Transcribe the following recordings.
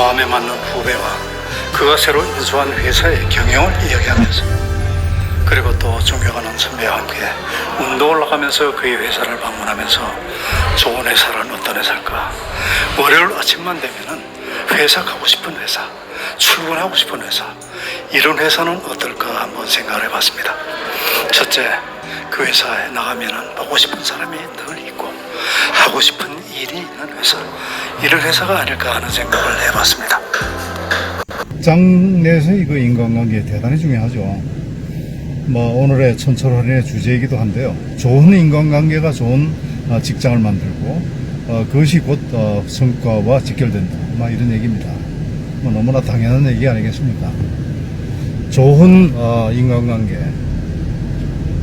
마음에 맞는 후배와 그가 새로 인수한 회사의 경영을 이야기하면서 그리고 또 존경하는 선배와 함께 운동을 나가면서 그의 회사를 방문하면서 좋은 회사란 어떤 회사일까? 월요일 아침만 되면은 회사 가고 싶은 회사 출근하고 싶은 회사 이런 회사는 어떨까 한번 생각을 해봤습니다. 첫째 그 회사에 나가면은 보고 싶은 사람이 늘 있고 하고 싶은 일이 있는 회사 이런 회사가 아닐까 하는 생각을 해봤습니다 장 내에서 이거 인간관계 대단히 중요하죠 뭐 오늘의 천철환의 주제이기도 한데요. 좋은 인간관계가 좋은 어, 직장을 만들고 어, 그것이 곧 어, 성과와 직결된다. 막 이런 얘기입니다. 뭐 너무나 당연한 얘기 아니겠습니까? 좋은 어, 인간관계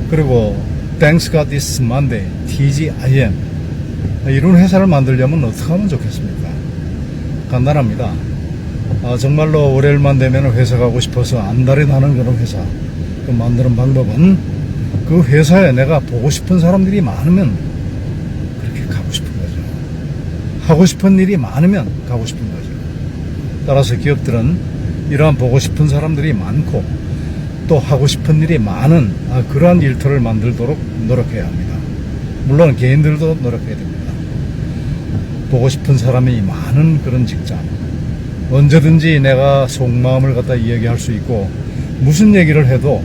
그리고 Thanks God This Monday TGIM 이런 회사를 만들려면 어떻게 하면 좋겠습니까? 간단합니다. 아, 정말로 월요일만 되면 회사 가고 싶어서 안달이 나는 그런 회사 그 만드는 방법은 그 회사에 내가 보고 싶은 사람들이 많으면 그렇게 가고 싶은 거죠. 하고 싶은 일이 많으면 가고 싶은 거죠. 따라서 기업들은 이러한 보고 싶은 사람들이 많고 또 하고 싶은 일이 많은 아, 그러한 일터를 만들도록 노력해야 합니다. 물론 개인들도 노력해야 됩니다. 보고 싶은 사람이 많은 그런 직장. 언제든지 내가 속마음을 갖다 이야기할 수 있고 무슨 얘기를 해도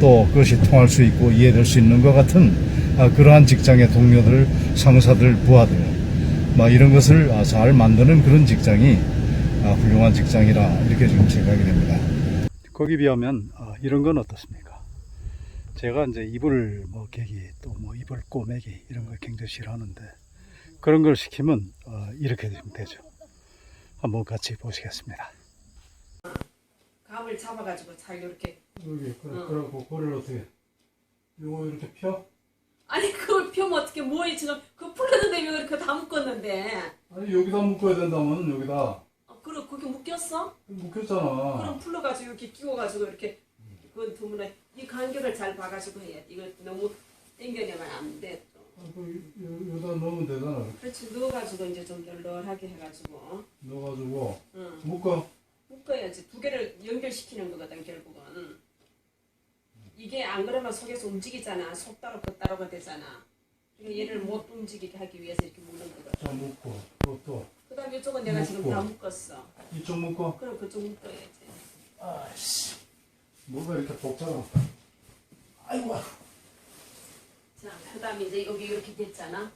또 그것이 통할 수 있고 이해될 수 있는 것 같은 아, 그러한 직장의 동료들, 상사들, 부하들 막 이런 것을 아, 잘 만드는 그런 직장이 아, 훌륭한 직장이라 이렇게 지금 생각이 됩니다. 거기 비하면 아, 이런 건 어떻습니까? 제가 이제 이불 뭐 개기 또 뭐 이불 꼬매기 이런 걸 굉장히 싫어하는데 그런 걸 시키면 어, 이렇게 되면 되죠. 한번 같이 보시겠습니다. 감을 잡아가지고 잘 이렇게 여기 그래, 응. 그래갖고 고리를 어떻게 요거 이렇게 펴? 아니 그걸 펴면 어떻게 뭐해 지금 그 풀렸는데 왜 그렇게 다 묶었는데 아니 여기다 묶어야 된다면 여기다 어, 그럼 그게 묶였어? 묶였잖아 그럼 풀러가지고 이렇게 끼워가지고 이렇게 그건 드문에 이 간격을 잘 봐가지고 해야 돼 이거 너무 당겨내면 안돼 아, 그 요- 여기다 넣으면 되잖아. 그렇지. 넣어가지고 이제 좀 널널하게 해가지고. 넣어가지고. 응. 묶어. 묶어야지. 두 개를 연결시키는 거거든 결국은. 이게 안 그러면 속에서 움직이잖아. 속 따로 그 따로가 되잖아. 그러니까 얘를 못 움직이게 하기 위해서 이렇게 묶는 거거든. 자 묶고 또 또 그 다음에 이쪽은 내가 지금. 다 묶었어. 이쪽 묶어. 그럼 그쪽 묶어야지. 아이씨. 뭐가 이렇게 복잡한 아이고 자, 그 다음에 이제 여기 이렇게 됐잖아.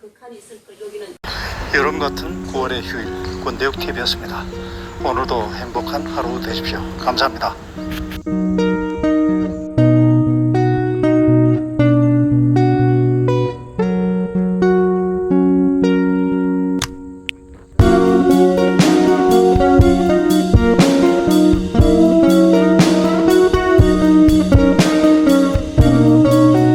그 칸이 있을 걸 여기는 여름 같은 9월의 휴일 권대욱 TV였습니다. 오늘도 행복한 하루 되십시오. 감사합니다